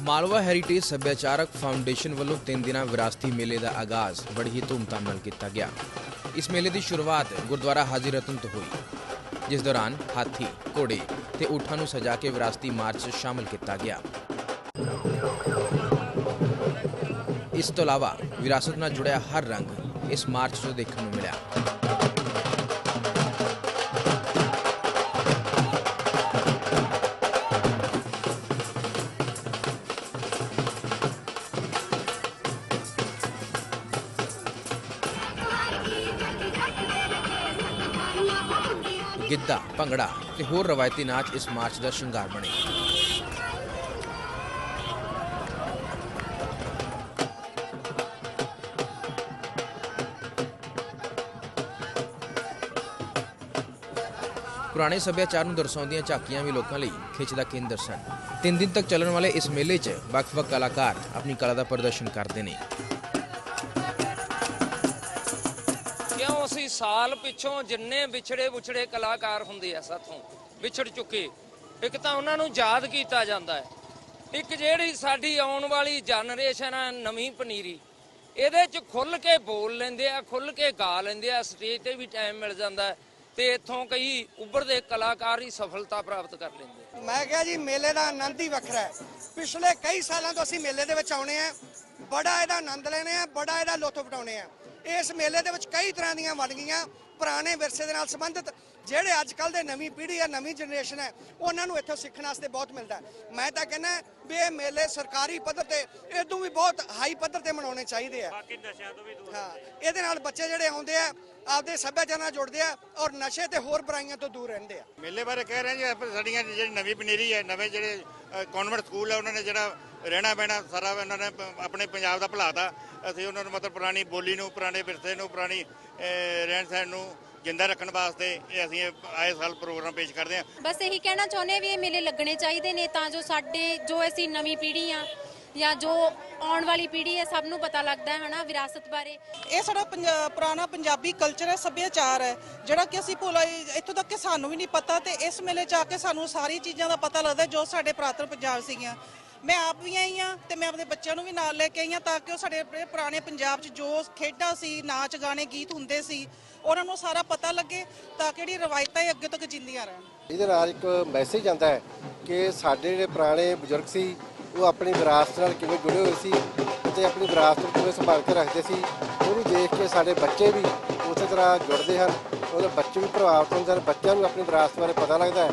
Malwa heritage ਸੱਭਿਆਚਾਰਕ foundation ਵੱਲੋਂ ਤਿੰਨ ਦਿਨਾਂ ਵਿਰਾਸਤੀ ਮੇਲੇ ਦਾ ਆਗਾਜ਼ ਬੜੀ ਹੀ ਧੂਮਧਾਮ ਨਾਲ ਕੀਤਾ ਗਿਆ। ਇਸ ਮੇਲੇ ਦੀ ਸ਼ੁਰੂਆਤ ਗੁਰਦੁਆਰਾ ਹਾਜ਼ੀ ਰਤਨ ਤੋਂ ਹੋਈ। ਜਿਸ ਦੌਰਾਨ ਹਾਥੀ, ਘੋੜੇ ਤੇ ਊਠਾਂ ਨੂੰ ਸਜਾ ਕੇ ਵਿਰਾਸਤੀ ਮਾਰਚ ਸ਼ਾਮਲ ਕੀਤਾ ਗਿਆ। ਇਸ ਤੋਂ ਇਲਾਵਾ ਵਿਰਾਸਤ ਨਾਲ ਜੁੜਿਆ ਹਰ ਰੰਗ ਇਸ ਮਾਰਚ 'ਚ ਦੇਖਣ ਨੂੰ ਮਿਲਿਆ। ਗਿੱਧਾ, ਭੰਗੜਾ ਤੇ ਹੋਰ ਰਵਾਇਤੀ ਨਾਚ ਇਸ ਮਾਰਚ ਦਾ ਸ਼ਿੰਗਾਰ ਬਣੇ। ਪੁਰਾਣੇ ਸੱਭਿਆਚਾਰ ਨੂੰ ਦਰਸਾਉਂਦੀਆਂ ਝਾਕੀਆਂ ਵੀ ਲੋਕਾਂ ਲਈ ਖਿੱਚ ਦਾ ਕੇਂਦਰ ਸਨ। ਤਿੰਨ ਦਿਨ ਤੱਕ ਚੱਲਣ ਵਾਲੇ ਇਸ ਮੇਲੇ 'ਚ ਵੱਖ-ਵੱਖ ਕਲਾਕਾਰ ਆਪਣੀ ਕਲਾ ਦਾ ਪ੍ਰਦਰਸ਼ਨ ਕਰਦੇ ਨੇ। ਸਾਲ ਪਿੱਛੋਂ ਜਿੰਨੇ ਵਿਛੜੇ ਵਿਛੜੇ ਕਲਾਕਾਰ ਹੁੰਦੇ ਆ ਸਾਥੋਂ, ਵਿਛੜ ਚੁੱਕੇ। ਇੱਕ ਤਾਂ ਉਹਨਾਂ ਨੂੰ ਯਾਦ ਕੀਤਾ ਜਾਂਦਾ ਹੈ। ਇੱਕ ਜਿਹੜੀ ਸਾਡੀ ਆਉਣ ਵਾਲੀ ਜਨਰੇਸ਼ਨ ਆ ਨਵੀਂ ਪਨੀਰੀ, ਇਹਦੇ ਚ ਖੁੱਲ ਕੇ ਬੋਲ ਲੈਂਦੇ ਆ ਖੁੱਲ ਕੇ ਗਾ ਲੈਂਦੇ ਆ, ਸਟੇਜ ਤੇ ਵੀ ਟਾਈਮ ਮਿਲ ਜਾਂਦਾ ਤੇ ਇੱਥੋਂ ਕਈ ਉੱਭਰਦੇ ਕਲਾਕਾਰ ਹੀ ਸਫਲਤਾ ਪ੍ਰਾਪਤ ਕਰ ਲੈਂਦੇ ਮੈਂ ਕਿਹਾ ਜੀ, ਮੇਲੇ ਦਾ ਆਨੰਦ ਹੀ ਵੱਖਰਾ ਹੈ। ਪਿਛਲੇ ਕਈ ਸਾਲਾਂ ਤੋਂ ਅਸੀਂ ਮੇਲੇ ਦੇ ਵਿੱਚ ਆਉਣੇ ਆ, ਬੜਾ ਇਹਦਾ ਆਨੰਦ ਲੈਣੇ ਆ, ਬੜਾ ਇਹਦਾ ਲੁਤਫ ਉਠਾਉਣੇ ਆ। ਇਸ ਮੇਲੇ ਦੇ ਵਿੱਚ ਕਈ ਤਰ੍ਹਾਂ ਦੀਆਂ ਵੰਨਗੀਆਂ ਪੁਰਾਣੇ ਵਿਰਸੇ ਦੇ ਨਾਲ ਸੰਬੰਧਿਤ ਜਿਹੜੇ ਅੱਜ ਕੱਲ ਦੇ ਨਵੀਂ ਪੀੜ੍ਹੀ ਆ ਨਵੀਂ ਜਨਰੇਸ਼ਨ ਹੈ ਉਹਨਾਂ ਨੂੰ ਇੱਥੋਂ ਸਿੱਖਣ ਵਾਸਤੇ ਬਹੁਤ ਮਿਲਦਾ। ਮੈਂ ਤਾਂ ਕਹਿੰਦਾ ਵੀ ਇਹ ਮੇਲੇ ਸਰਕਾਰੀ ਪੱਧਰ ਤੇ ਇਦੋਂ ਵੀ ਬਹੁਤ ਹਾਈ ਪੱਧਰ ਤੇ ਮਨਾਉਣੇ ਚਾਹੀਦੇ ਆ। ਬਾਕੀ ਨਸ਼ਿਆਂ ਤੋਂ ਵੀ ਦੂਰ ਹਾਂ ਇਹਦੇ ਨਾਲ ਬੱਚੇ ਜਿਹੜੇ ਆਉਂਦੇ ਆ ਆਪਦੇ ਸੱਭਿਆਚਾਰ ਨਾਲ ਜੁੜਦੇ ਆ ਔਰ ਨਸ਼ੇ ਤੇ ਹੋਰ ਬੁਰਾਈਆਂ ਤੋਂ ਦੂਰ ਰਹਿੰਦੇ ਆ। ਮੇਲੇ ਬਾਰੇ ਕਹਿ ਰਹੇ ਜੀ ਸਾਡੀਆਂ ਜਿਹੜੀ ਨਵੀਂ ਪਨੀਰੀ ਹੈ ਨਵੇਂ ਜਿਹੜੇ ਕਨਵੈਂਟ ਸਕੂਲ ਹੈ ਉਹਨਾਂ ਨੇ ਜਿਹੜਾ ਰਹਿਣਾ ਬਹਿਣਾ ਸਾਰਾ ਉਹਨਾਂ ਨੇ ਆਪਣੇ ਪੰਜਾਬ ਦਾ ਭੁਲਾਤਾ। ਅਸੀਂ ਉਹਨਾਂ ਨੂੰ ਮਤਲਬ ਪੁਰਾਣੀ ਬੋਲੀ ਨੂੰ ਪੁਰਾਣੇ ਵਿਰਸੇ ਨੂੰ ਪੁਰਾਣੀ ਰਹਿਣ ਸਹਿਣ ਨੂੰ ਜਿੰਦਾ ਰੱਖਣ ਵਾਸਤੇ ਇਹ ਅਸੀਂ ਆਏ ਸਾਲ ਪ੍ਰੋਗਰਾਮ ਪੇਸ਼ ਕਰਦੇ ਹਾਂ। ਬਸ ਇਹੀ ਕਹਿਣਾ ਚਾਹੁੰਦੇ ਹਾਂ ਵੀ ਇਹ ਮੇਲੇ ਲੱਗਣੇ ਚਾਹੀਦੇ ਨੇ ਤਾਂ ਜੋ ਸਾਡੇ ਜੋ ਅਸੀਂ ਨਵੀਂ ਪੀੜ੍ਹੀ ਆ ਜਾਂ ਜੋ ਆਉਣ ਵਾਲੀ ਪੀੜ੍ਹੀ ਹੈ ਸਭ ਨੂੰ ਪਤਾ ਲੱਗਦਾ ਹੈ ਹਨਾ ਵਿਰਾਸਤ ਬਾਰੇ। ਇਹ ਸਾਡਾ ਪੰਜਾ- ਪੁਰਾਣਾ ਪੰਜਾਬੀ ਕਲਚਰ ਹੈ ਸੱਭਿਆਚਾਰ ਹੈ ਜਿਹੜਾ ਕਿ ਅਸੀਂ ਭੁਲਾ ਇੱਥੋਂ ਤੱਕ ਕਿ ਸਾਨੂੰ ਵੀ ਨਹੀਂ ਪਤਾ ਤੇ ਇਸ ਮੇਲੇ 'ਚ ਆ ਕੇ ਸਾਨੂੰ ਸਾਰੀ ਚੀਜ਼ਾਂ ਦਾ ਪਤਾ ਲੱਗਦਾ ਜੋ ਸਾਡੇ ਪੁਰਾਤਨ ਪੰਜਾਬ ਸੀਗੀਆਂ। ਮੈਂ ਆਪ ਵੀ ਆਈ ਹਾਂ ਤੇ ਮੈਂ ਆਪਣੇ ਬੱਚਿਆਂ ਨੂੰ ਵੀ ਨਾਲ ਲੈ ਕੇ ਆਈ ਹਾਂ ਤਾਂ ਕਿ ਉਹ ਸਾਡੇ ਪੁਰਾਣੇ ਪੰਜਾਬ 'ਚ ਜੋ ਖੇਡਾਂ ਸੀ, ਨਾਚ ਗਾਣੇ, ਗੀਤ ਹੁੰਦੇ ਸੀ, ਉਹਨਾਂ ਨੂੰ ਸਾਰਾ ਪਤਾ ਲੱਗੇ ਤਾਂ ਕਿ ਜਿਹੜੀ ਰਵਾਇਤਾਂ ਇਹ ਅੱਗੇ ਤੱਕ ਜਿੰਦੀਆਂ ਰਹਿਣ। ਇਹਦੇ ਨਾਲ ਇੱਕ ਮੈਸੇਜ ਜਾਂਦਾ ਹੈ ਕਿ ਸਾਡੇ ਜਿਹੜੇ ਪੁਰਾਣੇ ਬਜ਼ੁਰਗ ਸੀ, ਉਹ ਆਪਣੀ ਵਿਰਾਸਤ ਨਾਲ ਕਿਵੇਂ ਜੁੜੇ ਹੋਏ ਸੀ ਅਤੇ ਆਪਣੀ ਵਿਰਾਸਤ ਨੂੰ ਕਿਵੇਂ ਸੰਭਾਲ ਕੇ ਰੱਖਦੇ ਸੀ, ਉਹਨੂੰ ਦੇਖ ਕੇ ਸਾਡੇ ਬੱਚੇ ਵੀ ਉਸੇ ਤਰ੍ਹਾਂ ਜੁੜਦੇ ਹਨ, ਉਹਦੇ ਬੱਚੇ ਵੀ ਪ੍ਰਭਾਵਿਤ ਹੁੰਦੇ ਹਨ, ਬੱਚਿਆਂ ਨੂੰ ਆਪਣੀ ਵਿਰਾਸਤ ਬਾਰੇ ਪਤਾ ਲੱਗਦਾ ਹੈ।